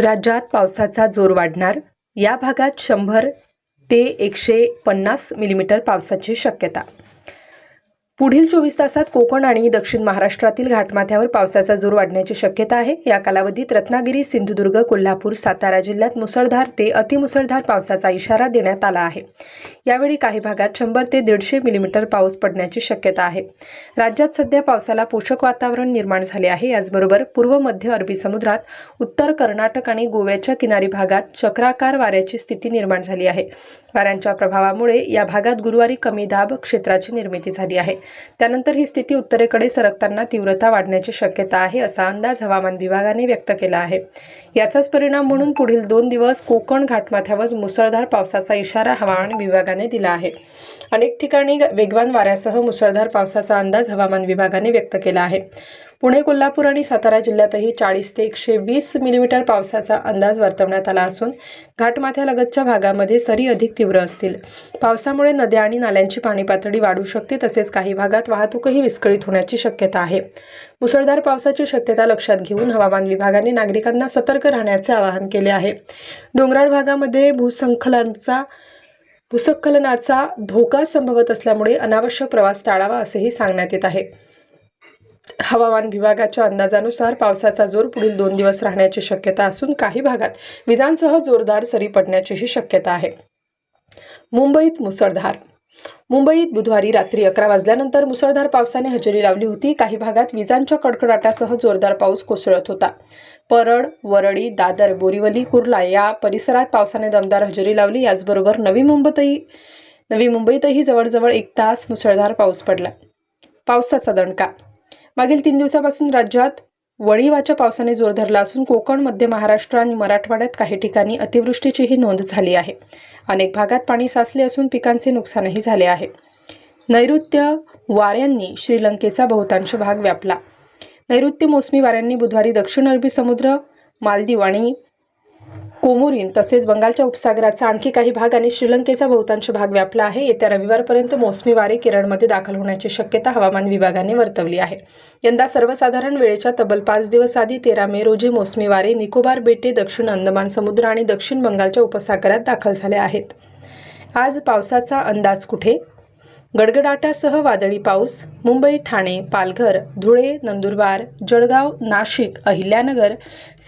राज्यात पावसाचा जोर वाढणार. या भागात शंभर ते एकशे पन्नास मिलीमीटर पावसाची शक्यता. पुढील चोवीस तासात कोकण आणि दक्षिण महाराष्ट्रातील घाटमाथ्यावर पावसाचा जोर वाढण्याची शक्यता आहे. या कालावधीत रत्नागिरी सिंधुदुर्ग कोल्हापूर सातारा जिल्ह्यात मुसळधार ते अतिमुसळधार पावसाचा इशारा देण्यात आला आहे. यावेळी काही भागात शंभर ते दीडशे मिलीमीटर पाऊस पडण्याची शक्यता आहे. राज्यात सध्या पावसाला पोषक वातावरण निर्माण झाले आहे. याचबरोबर पूर्व मध्य अरबी समुद्रात उत्तर कर्नाटक आणि गोव्याच्या किनारी भागात चक्राकार वाऱ्याची स्थिती निर्माण झाली आहे. वाऱ्यांच्या प्रभावामुळे या भागात गुरुवारी कमी दाब क्षेत्राची निर्मिती झाली आहे. त्यानंतर ही स्थिती उत्तरेकडे सरकताना तीव्रता वाढण्याची शक्यता आहे असा अंदाज हवामान विभागाने व्यक्त केला आहे. याचाच परिणाम म्हणून पुढील दोन दिवस कोकण घाटमाथ्यावर मुसळधार पावसाचा इशारा हवामान विभागाने दिला आहे. अनेक ठिकाणी वेगवान वाऱ्यासह मुसळधार पावसाचा अंदाज हवामान विभागाने व्यक्त केला आहे. पुणे कोल्हापूर आणि सातारा जिल्ह्यातही चाळीस ते एकशे वीस मिलीमीटर पावसाचा अंदाज वर्तवण्यात आला असून घाटमाथ्यालगतच्या भागामध्ये सरी अधिक तीव्र असतील. पावसामुळे नद्या आणि नाल्यांची पाणी पातळी वाढू शकते तसेच काही भागात वाहतूकही विस्कळीत होण्याची शक्यता आहे. मुसळधार पावसाची शक्यता लक्षात घेऊन हवामान विभागाने नागरिकांना सतर्क राहण्याचे आवाहन केले आहे. डोंगराळ भागामध्ये भूसंखलनाचा भूस्खलनाचा धोका संभवत असल्यामुळे अनावश्यक प्रवास टाळावा असेही सांगण्यात येत आहे. हवामान विभागाच्या अंदाजानुसार पावसाचा जोर पुढील दोन दिवस राहण्याची शक्यता असून काही भागात विजांसह जोरदार सरी पडण्याचीही शक्यता आहे. मुंबईत मुसळधार मुंबईत बुधवारी रात्री अकरा वाजल्यानंतर मुसळधार पावसाने हजेरी लावली होती. काही भागात विजांच्या कडकडाटासह जोरदार पाऊस कोसळत होता. परळ वरळी दादर बोरिवली कुर्ला या परिसरात पावसाने दमदार हजेरी लावली. याचबरोबर नवी मुंबईतही नवी मुंबईतही जवळजवळ एक तास मुसळधार पाऊस पडला. पावसाचा दणका. मागील तीन दिवसापासून राज्यात वळीवाच्या पावसाने जोर धरला असून कोकण मध्य महाराष्ट्र आणि मराठवाड्यात काही ठिकाणी अतिवृष्टीचीही नोंद झाली आहे. अनेक भागात पाणी साचले असून पिकांचे नुकसानही झाले आहे. नैऋत्य वाऱ्यांनी श्रीलंकेचा बहुतांश भाग व्यापला. नैऋत्य मोसमी वाऱ्यांनी बुधवारी दक्षिण अरबी समुद्र मालदीव आणि कोमोरीन तसेच बंगालच्या उपसागराचा आणखी काही भाग आणि श्रीलंकेचा बहुतांश भाग व्यापला आहे. येत्या रविवारपर्यंत मोसमी वारे केरळमध्ये दाखल होण्याची शक्यता हवामान विभागाने वर्तवली आहे. यंदा सर्वसाधारण वेळेच्या तब्बल पाच दिवस आधी तेरा मे रोजी मोसमी वारे निकोबार बेटे दक्षिण अंदमान समुद्र आणि दक्षिण बंगालच्या उपसागरात दाखल झाले आहेत. आज पावसाचा अंदाज कुठे? गडगडाटासह वादळी पाऊस मुंबई ठाणे पालघर धुळे नंदुरबार जळगाव नाशिक अहिल्यानगर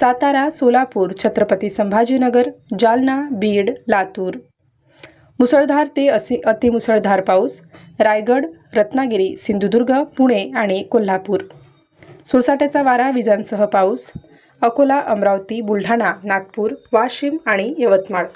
सातारा सोलापूर छत्रपती संभाजीनगर जालना बीड लातूर. मुसळधार ते असे अतिमुसळधार पाऊस रायगड रत्नागिरी सिंधुदुर्ग पुणे आणि कोल्हापूर. सोसाट्याचा वारा विजांसह पाऊस अकोला अमरावती बुलढाणा नागपूर वाशिम आणि यवतमाळ.